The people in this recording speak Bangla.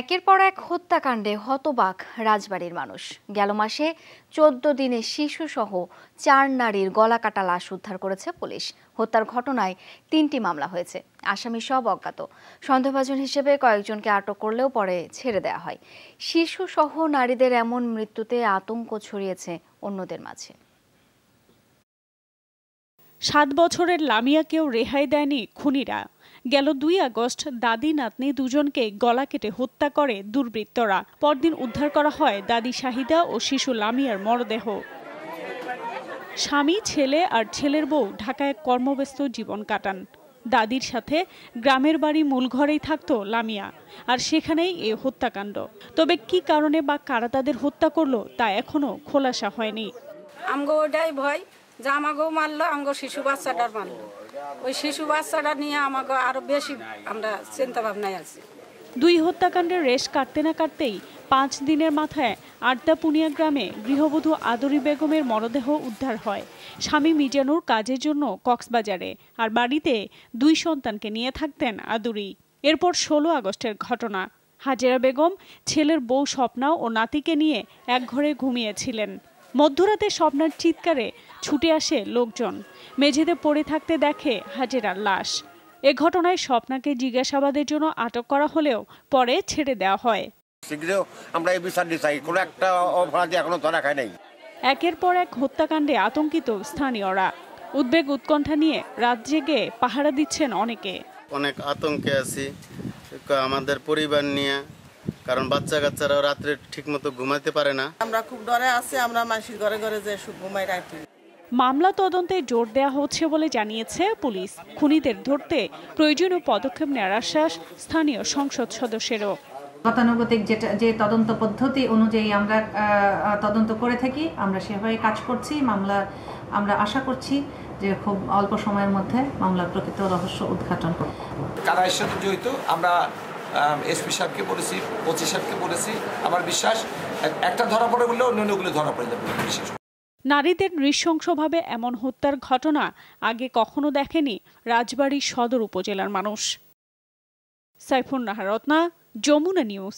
একের পর এক হত্যাকাণ্ডে হতবাক রাজবাড়ির মানুষ। গেল মাসে চোদ্দ দিনে শিশুসহ চার নারীর গলাকাটা লাশ উদ্ধার করেছে পুলিশ। হত্যার ঘটনায় তিনটি মামলা হয়েছে। আসামি সব অজ্ঞাত। সন্দেহভাজন হিসেবে কয়েকজনকে আটক করলেও পরে ছেড়ে দেওয়া হয়। শিশুসহ নারীদের এমন মৃত্যুতে আতঙ্ক ছড়িয়েছে অন্যদের মাঝে। সাত বছরের লামিয়াকেও রেহাই দেয়নি খুনিরা। গেল দুই আগস্ট, দাদি নাতনি দুজনকে গলা কেটে হত্যা করে দুর্বৃত্তরা। পরদিন উদ্ধার করা হয় দাদি শাহিদা ও শিশু লামিয়ার মরদেহ। স্বামী, ছেলে আর ছেলের বউ ঢাকায় কর্মব্যস্ত জীবন কাটান। দাদির সাথে গ্রামের বাড়ি মূল ঘরেই থাকতো লামিয়া, আর সেখানেই এ হত্যাকাণ্ড। তবে কি কারণে বা কারা তাদের হত্যা করল তা এখনও খোলাসা হয়নি। আমগো ওটাই ভয়, যে মারলো, আমগো শিশু বাচ্চাটার মারলো। ওই শিশু বাচ্চাটা নিয়ে আমাকে আরও বেশি আমরা চিন্তা ভাবনায় আছি। দুই হত্যাকাণ্ডের রেশ কাটতে না কাটতেই পাঁচ দিনের মাথায় আড্ডাপুনিয়া গ্রামে গৃহবধূ আদরি বেগমের মরদেহ উদ্ধার হয়। স্বামী মিজানুর কাজের জন্য কক্সবাজারে আর বাড়িতে দুই সন্তানকে নিয়ে থাকতেন আদুরি। এরপর ষোলো আগস্টের ঘটনা। হাজেরা বেগম, ছেলের বউ স্বপ্না ও নাতিকে নিয়ে এক ঘরে ঘুমিয়েছিলেন। মধ্যরাতে স্বপ্নার চিৎকারে ছুটে আসে লোকজন। মেঝেতে পড়ে থাকতে দেখে হাজেরার লাশ। এ ঘটনায় স্বপ্নাকে জিজ্ঞাসাবাদের জন্য আটক করা হলেও পরে ছেড়ে দেওয়া হয়। শীঘ্র আমরা এই বিচার চাই কোনো একটা অপরাধী এখনও ধরা খায় নাই। একের পর এক হত্যাকাণ্ডে আতঙ্কিত স্থানীয়রা। উদ্বেগ উৎকণ্ঠা নিয়ে রাত জেগে পাহারা দিচ্ছেন অনেকে। অনেক আতঙ্কে আছি। আমাদের পরিবার নিয়ে কারণ বাচ্চা কাচ্চারাও রাত্রে ঠিকমতো ঘুমাতে পারে না। আমরা খুব ডরে আছি আমরা মানুষের ঘরে ঘরে যে ঘুমাই রাখি। মামলা তদন্তে জোর দেওয়া হচ্ছে বলে জানিয়েছে পুলিশ। খুনিদের ধরতে প্রয়োজনীয় পদক্ষেপ নেওয়ার আশ্বাস স্থানীয় সংসদ সদস্যেরও। গতানুগতিক যেটা যে তদন্ত পদ্ধতি অনুযায়ী আমরা তদন্ত করে থাকি আমরা সেভাবে কাজ করছি মামলা আমরা আশা করছি যে খুব অল্প সময়ের মধ্যে মামলার প্রকৃত রহস্য উদ্ঘাটন। করব কারা এর সাথে জড়িত আমরা এসপি সাহেবকে বলেছি পঁচিশ সাহেবকে বলেছি, আমার বিশ্বাস একটা ধরা পড়ে বললে অন্যান্যগুলো ধরা পড়ে যাবে বিশেষ নারীদের নৃশংসভাবে এমন হত্যার ঘটনা আগে কখনো দেখেনি রাজবাড়ী সদর উপজেলার মানুষ। সাইফুন নাহারত্না যমুনা নিউজ।